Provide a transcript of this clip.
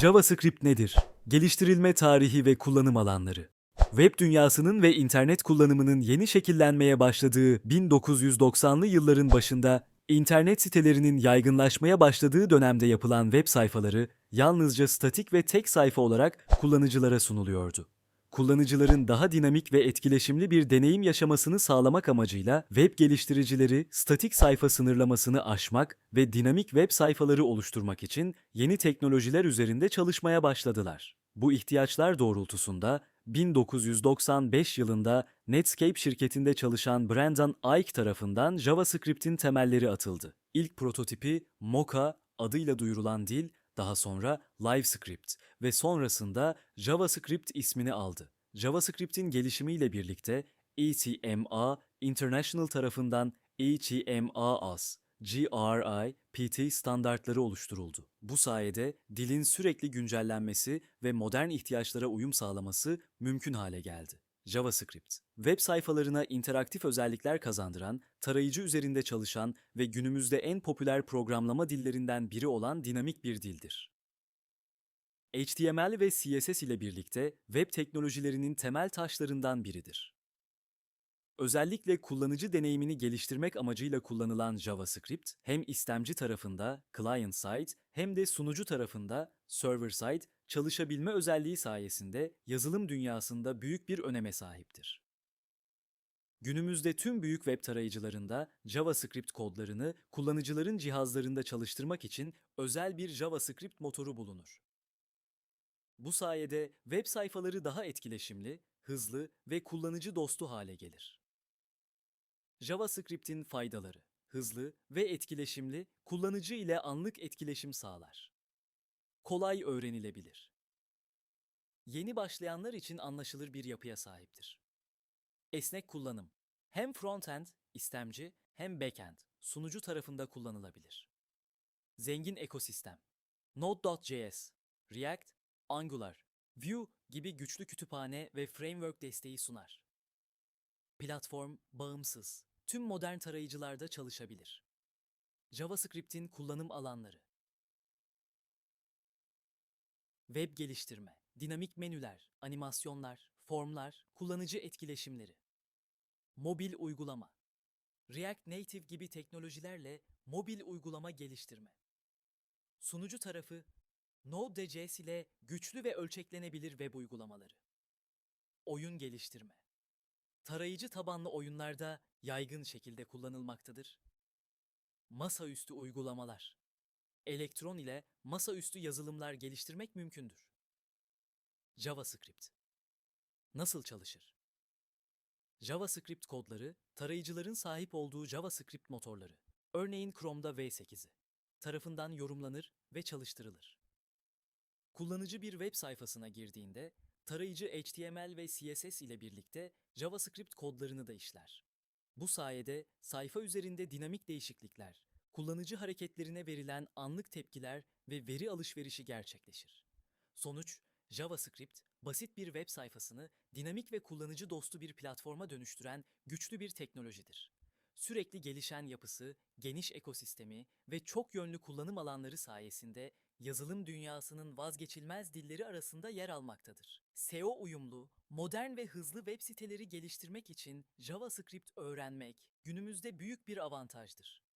JavaScript nedir? Geliştirilme tarihi ve kullanım alanları. Web dünyasının ve internet kullanımının yeni şekillenmeye başladığı 1990'lı yılların başında internet sitelerinin yaygınlaşmaya başladığı dönemde yapılan web sayfaları yalnızca statik ve tek sayfa olarak kullanıcılara sunuluyordu. Kullanıcıların daha dinamik ve etkileşimli bir deneyim yaşamasını sağlamak amacıyla web geliştiricileri statik sayfa sınırlamasını aşmak ve dinamik web sayfaları oluşturmak için yeni teknolojiler üzerinde çalışmaya başladılar. Bu ihtiyaçlar doğrultusunda 1995 yılında Netscape şirketinde çalışan Brandon Ike tarafından JavaScript'in temelleri atıldı. İlk prototipi Mocha adıyla duyurulan dil daha sonra LiveScript ve sonrasında JavaScript ismini aldı. JavaScript'in gelişimiyle birlikte ECMA International tarafından ECMAS GRI PT standartları oluşturuldu. Bu sayede dilin sürekli güncellenmesi ve modern ihtiyaçlara uyum sağlaması mümkün hale geldi. JavaScript, web sayfalarına interaktif özellikler kazandıran, tarayıcı üzerinde çalışan ve günümüzde en popüler programlama dillerinden biri olan dinamik bir dildir. HTML ve CSS ile birlikte web teknolojilerinin temel taşlarından biridir. Özellikle kullanıcı deneyimini geliştirmek amacıyla kullanılan JavaScript, hem istemci tarafında client side hem de sunucu tarafında server side çalışabilme özelliği sayesinde yazılım dünyasında büyük bir öneme sahiptir. Günümüzde tüm büyük web tarayıcılarında JavaScript kodlarını kullanıcıların cihazlarında çalıştırmak için özel bir JavaScript motoru bulunur. Bu sayede web sayfaları daha etkileşimli, hızlı ve kullanıcı dostu hale gelir. JavaScript'in faydaları hızlı ve etkileşimli, kullanıcı ile anlık etkileşim sağlar. Kolay öğrenilebilir. Yeni başlayanlar için anlaşılır bir yapıya sahiptir. Esnek kullanım. Hem frontend, istemci, hem backend, sunucu tarafında kullanılabilir. Zengin ekosistem. Node.js, React, Angular, Vue gibi güçlü kütüphane ve framework desteği sunar. Platform bağımsız. Tüm modern tarayıcılarda çalışabilir. JavaScript'in kullanım alanları. Web geliştirme, dinamik menüler, animasyonlar, formlar, kullanıcı etkileşimleri. Mobil uygulama. React Native gibi teknolojilerle mobil uygulama geliştirme. Sunucu tarafı Node.js ile güçlü ve ölçeklenebilir web uygulamaları. Oyun geliştirme. Tarayıcı tabanlı oyunlarda yaygın şekilde kullanılmaktadır. Masaüstü uygulamalar. Elektron ile masaüstü yazılımlar geliştirmek mümkündür. JavaScript. Nasıl çalışır? JavaScript kodları, tarayıcıların sahip olduğu JavaScript motorları, örneğin Chrome'da V8'i, tarafından yorumlanır ve çalıştırılır. Kullanıcı bir web sayfasına girdiğinde, tarayıcı HTML ve CSS ile birlikte JavaScript kodlarını da işler. Bu sayede sayfa üzerinde dinamik değişiklikler, kullanıcı hareketlerine verilen anlık tepkiler ve veri alışverişi gerçekleşir. Sonuç, JavaScript, basit bir web sayfasını dinamik ve kullanıcı dostu bir platforma dönüştüren güçlü bir teknolojidir. Sürekli gelişen yapısı, geniş ekosistemi ve çok yönlü kullanım alanları sayesinde yazılım dünyasının vazgeçilmez dilleri arasında yer almaktadır. SEO uyumlu, modern ve hızlı web siteleri geliştirmek için JavaScript öğrenmek günümüzde büyük bir avantajdır.